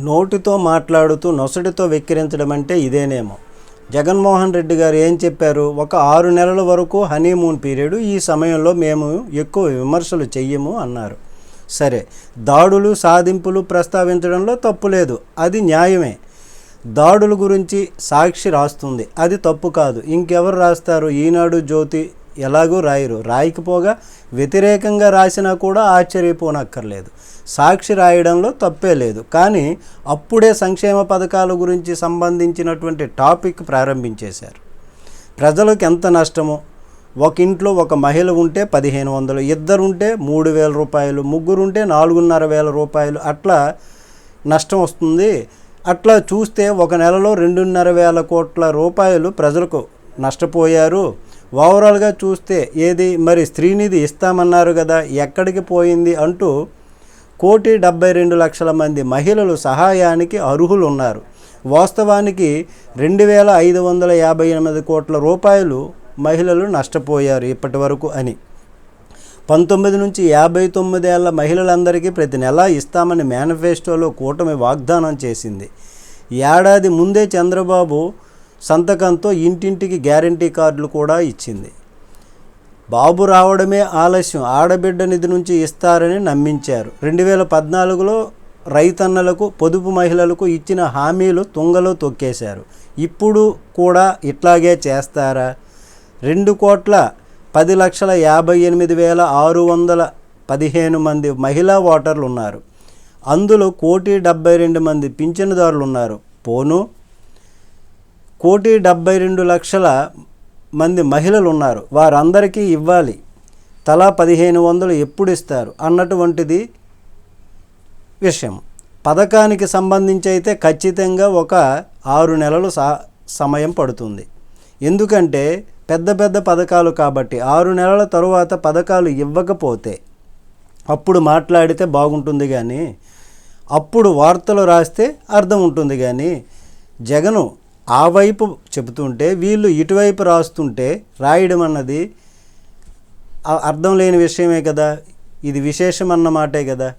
నోటితో మాట్లాడుతూ నొసటితో వెక్కిరించడం అంటే ఇదేనేమో. జగన్మోహన్ రెడ్డి గారు ఏం చెప్పారు? ఒక ఆరు నెలల వరకు హనీమూన్ పీరియడ్ ఈ సమయంలో మేము ఎక్కువ విమర్శలు చెయ్యము అన్నారు. సరే దాడులు సాధింపులు ప్రస్తావించడంలో తప్పు లేదు. అది న్యాయమే. దాడుల గురించి సాక్షి రాస్తుంది. అది తప్పు కాదు. ఇంకెవరు రాస్తారు? ఈనాడు జ్యోతి ఎలాగూ రాయరు. రాయకపోగా వ్యతిరేకంగా రాసినా కూడా ఆశ్చర్యపోనక్కర్లేదు. సాక్షి రాయడంలో తప్పే లేదు. కానీ అప్పుడే సంక్షేమ పథకాల గురించి సంబంధించినటువంటి టాపిక్ ప్రారంభించేశారు. ప్రజలకు ఎంత నష్టమో? ఒక ఇంట్లో ఒక మహిళ ఉంటే పదిహేను వందలు ఇద్దరుంటే మూడు వేల రూపాయలు ముగ్గురుంటే నాలుగున్నర వేల రూపాయలు అట్లా నష్టం వస్తుంది. అట్లా చూస్తే ఒక నెలలో రెండున్నర వేల కోట్ల రూపాయలు ప్రజలకు నష్టపోయారు. ఓవరాల్గా చూస్తే ఏది మరి స్త్రీనిధి ఇస్తామన్నారు కదా ఎక్కడికి పోయింది అంటూ కోటి డెబ్బై రెండు లక్షల మంది మహిళలు సహాయానికి అర్హులు ఉన్నారు వాస్తవానికి రెండు వేల ఐదు వందల యాభై ఎనిమిది కోట్ల రూపాయలు మహిళలు నష్టపోయారు ఇప్పటి వరకు అని. పంతొమ్మిది నుంచి యాభై తొమ్మిదేళ్ళ మహిళలందరికీ ప్రతి నెలా ఇస్తామని మేనిఫెస్టోలో కూటమి వాగ్దానం చేసింది. ఏడాది ముందే చంద్రబాబు సంతకంతో ఇంటింటికి గ్యారంటీ కార్డులు కూడా ఇచ్చింది. బాబు రావడమే ఆలస్యం. ఆడబిడ్డ నిధి నుంచి ఇస్తారని నమ్మించారు. రెండు వేల పద్నాలుగులో రైతన్నలకు పొదుపు మహిళలకు ఇచ్చిన హామీలు తుంగలో తొక్కేశారు. ఇప్పుడు కూడా ఇట్లాగే చేస్తారా? రెండు కోట్ల పది లక్షల యాభై ఎనిమిది వేల ఆరు వందల పదిహేను మంది మహిళా ఓటర్లు ఉన్నారు. అందులో కోటి డెబ్బై రెండు మంది పింఛనుదారులు ఉన్నారు. పోను కోటి డెబ్బై రెండు లక్షల మంది మహిళలు ఉన్నారు వారందరికీ ఇవ్వాలి. తలా పదిహేను వందలు ఎప్పుడు ఇస్తారు అన్నటువంటిది విషయం. పథకానికి సంబంధించి అయితే ఖచ్చితంగా ఒక ఆరు నెలలు సా సమయం పడుతుంది. ఎందుకంటే పెద్ద పెద్ద పథకాలు కాబట్టి ఆరు నెలల తరువాత పథకాలు ఇవ్వకపోతే అప్పుడు మాట్లాడితే బాగుంటుంది కానీ అప్పుడు వార్తలు రాస్తే అర్థం ఉంటుంది కానీ జగను ఆ వైపు చెబుతుంటే వీళ్ళు ఇటువైపు రాస్తుంటే రాయడం అన్నది అర్థం లేని విషయమే కదా. ఇది విశేషం అన్నమాటే కదా.